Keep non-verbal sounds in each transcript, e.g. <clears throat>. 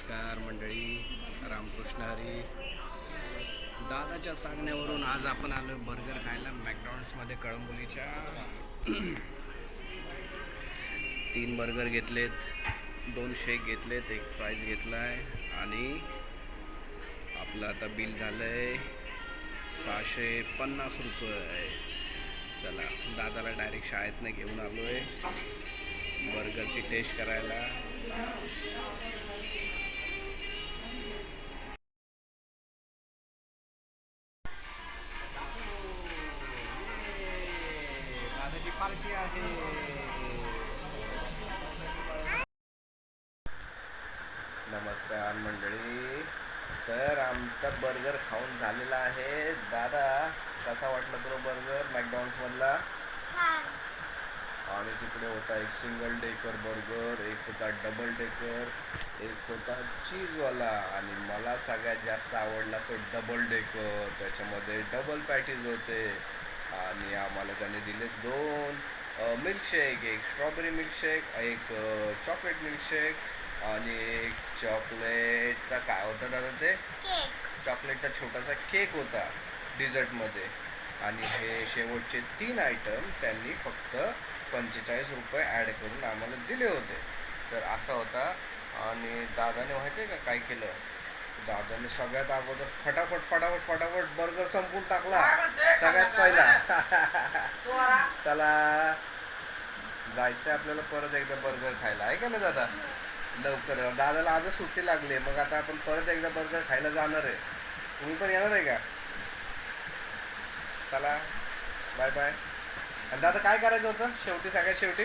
नमस्कार मंडळी रामकृष्ण हरी. दादाच्या सांगण्यावरून आज आपण आलो बर्गर खायला मॅकडॉनल्ड्समध्ये कळंबोलीच्या. <clears throat> तीन बर्गर घेतलेत दोन शेक घेतलेत एक फ्राईज घेतला आहे आणि आपलं आता बिल झालं आहे सहाशे पन्नास रुपये. चला दादाला डायरेक्ट शाळेतनं घेऊन आलो आहे बर्गरची टेस्ट करायला. पार्टी आहे नमस्कार मंडळी. तर आमचा बर्गर खाऊन झालेला आहे. दादा कसा वाटला तुला बर्गर मॅकडॉनल्ड्समधला आणि तिकडे होता एक सिंगल डेकर बर्गर एक होता डबल डेकर एक होता चीजवाला आणि मला सगळ्यात जास्त आवडला तो डबल डेकर त्याच्यामध्ये डबल पॅटीज होते. आणि आम्हाला त्याने दिले दोन मिल्कशेक एक स्ट्रॉबेरी मिल्कशेक एक चॉकलेट मिल्कशेक आणि एक चॉकलेटचा काय होता दादा ते? चॉकलेटचा छोटासा केक होता डिझर्टमध्ये आणि हे शेवटचे तीन आयटम त्यांनी फक्त पंचेचाळीस रुपये ॲड करून आम्हाला दिले होते. तर असा होता. आणि दादाने माहिती आहे का काय केलं? दादाने सगळ्यात अगोदर फटाफट फटाफट फटाफट बर्गर संपून टाकला. सगळ्यात पहिला. चला. जायचं आपल्याला परत एकदा बर्गर खायला. आहे का ना दादा? लवकर. दादाला आजच सुट्टी लागली. मग आता आपण परत एकदा बर्गर खायला जाणार आहे. तुम्ही पण येणार आहे का? चला. बाय बाय आणि दादा काय करायचं होतं? शेवटी सगळ्यात शेवटी?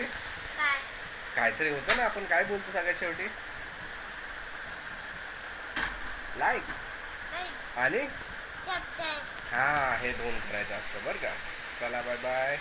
काहीतरी होतं ना आपण? काय बोलतो सगळ्यात शेवटी? लाईक आणि? हा हे दोन करायचं असतं बरं का. चला बाय बाय